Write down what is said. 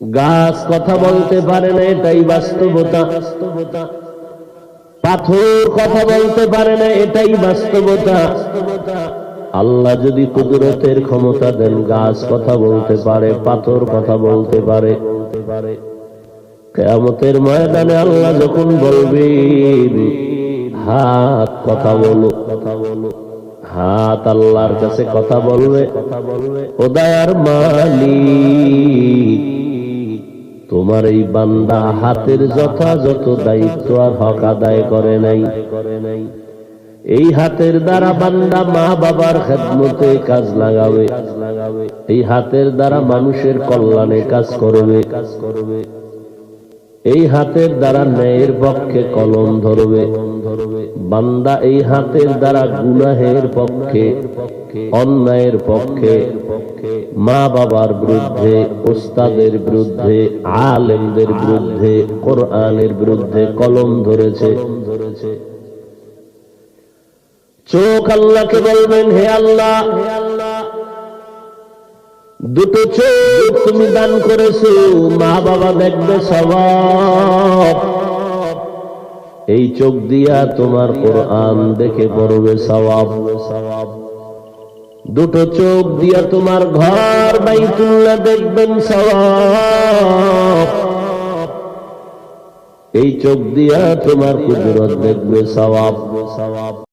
গাছ কথা বলতে পারে না, এটাই বাস্তবতা। পাথর কথা বলতে পারে না, এটাই বাস্তবতা। আল্লাহ যদি কুদরতের ক্ষমতা দেন, গাছ কথা বলতে পারে, পাথর কথা বলতে পারে। কেয়ামতের ময়দানে আল্লাহ যখন বলবে হাত কথা বলো। কথা বলো হাত আল্লাহর কাছে কথা বলবে। কথা বলবে ওদায়ার মালিক। তোমার এই বান্দা হাতের যথাযথ দায়িত্ব আর হক আদায় করে নাই। এই হাতের দ্বারা বান্দা মা বাবার খেদমতে কাজ লাগাবে। এই হাতের দ্বারা মানুষের কল্যাণে কাজ করবে। কাজ করবে এই হাতের দ্বারা ন্যায়ের পক্ষে কলম ধরবে। বান্দা এই হাতের দ্বারা গুনাহের পক্ষে, অন্যায়ের পক্ষে মা বাবার বিরুদ্ধে, ওস্তাদের বিরুদ্ধে, আলেমদের বিরুদ্ধে, কোরআনের বিরুদ্ধে কলম ধরেছে। চোখ আল্লাহকে বলবেন, হে আল্লাহ দুটো চোখ তুমি দান করেছ, মা বাবা দেখবে সবাব এই চোখ দিয়া তোমার কোরআন দেখে পড়বে সবাব সবাব দুটো চোখ দিয়া তোমার ঘর বাইতুল্লাহ দেখবেন সবাব এই চোখ দিয়া তোমার কুদরত দেখবে সবাব সবাব